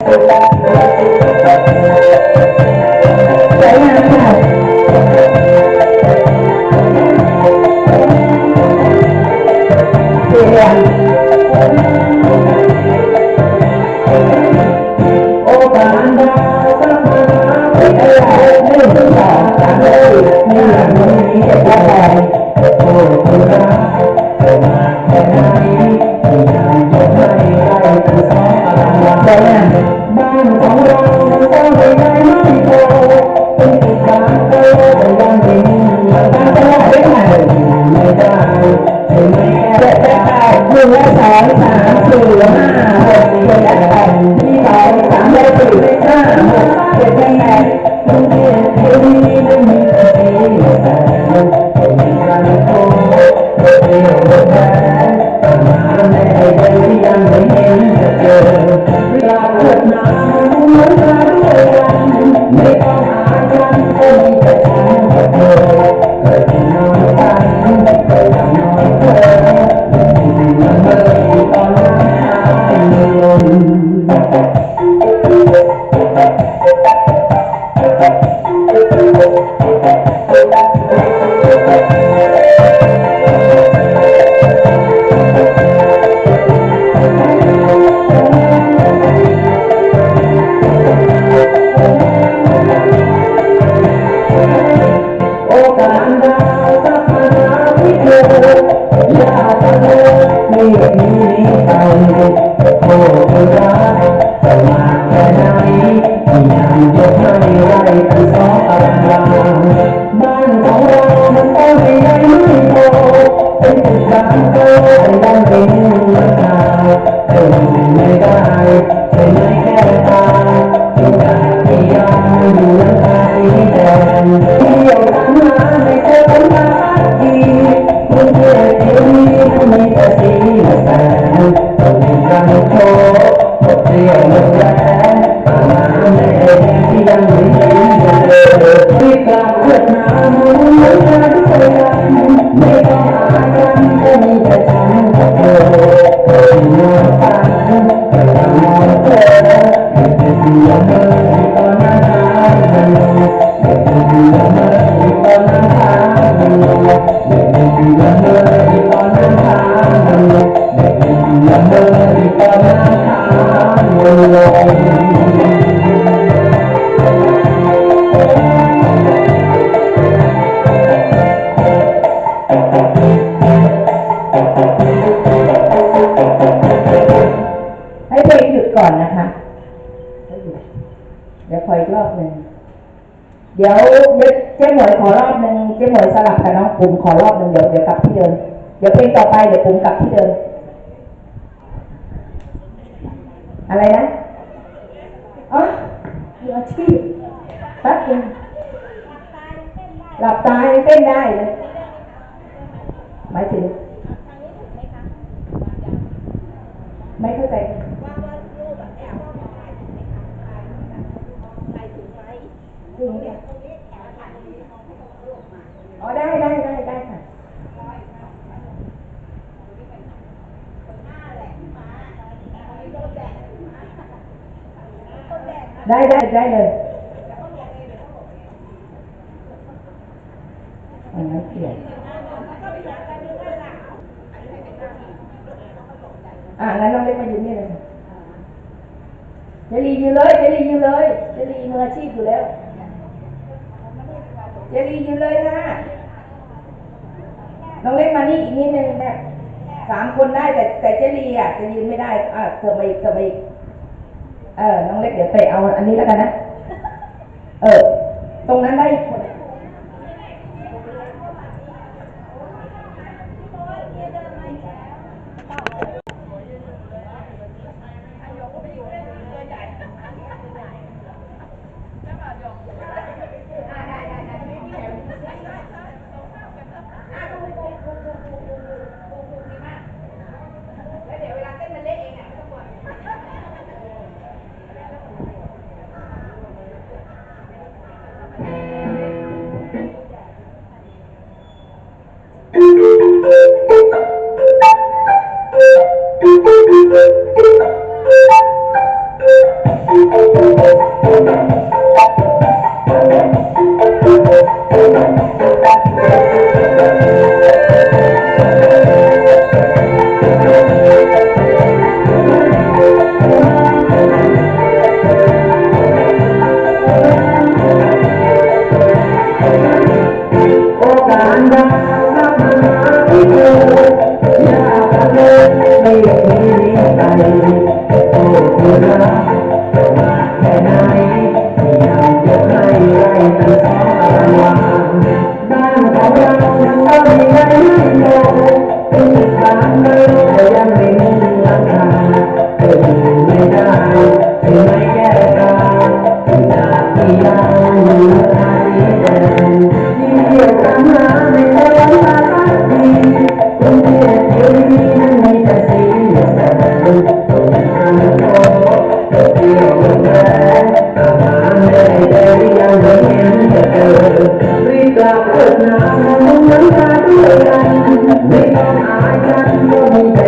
Thank you. เดี๋ยวเจ๊หมวยขอรอบหนึ่งเจ๊หมวยสลับกันน้องปุ๋มขอรอบหนึ่งเดี๋ยวเดี๋ยวกลับที่เดิมเดี๋ยวเพลงต่อไปเดี๋ยวปุ๋มกลับที่เดิมอะไรนะออคือชีพแป๊บนึงหลับตาเต้นได้เลยหมายถึงไม่เข้าใจ ได้เลยอันนั้นเปลี่ยนอะแล้วเราเล่นมาอยู่นี่เลยเจลียืนเลยเจลียืนเลยเจลีมืออาชีพอยู่แล้วเจลียืนเลยนะลองเล่นมานี่อีกนิดนึงนะสามคนได้แต่แต่เจลีอะจะยืนไม่ได้อะเติมไปอีเติมไปอี เออ น้องเล็กเดี๋ยวเตะเอาอันนี้แล้วกันนะ เออ ตรงนั้นได้ากเกิดน้ำน้ำตาด้วยกันไม่ต้องอายกันก็ไม่เป็น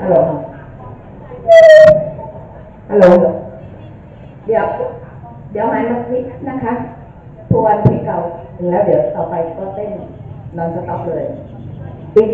ฮัลโหลฮัลโหลเดี๋ยว เดี๋ยวไม้มานิดนะคะทวนเพลงเก่าแล้วเดี๋ยวต่อไปก็เต้นนอนสต็อปเลยปิด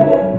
น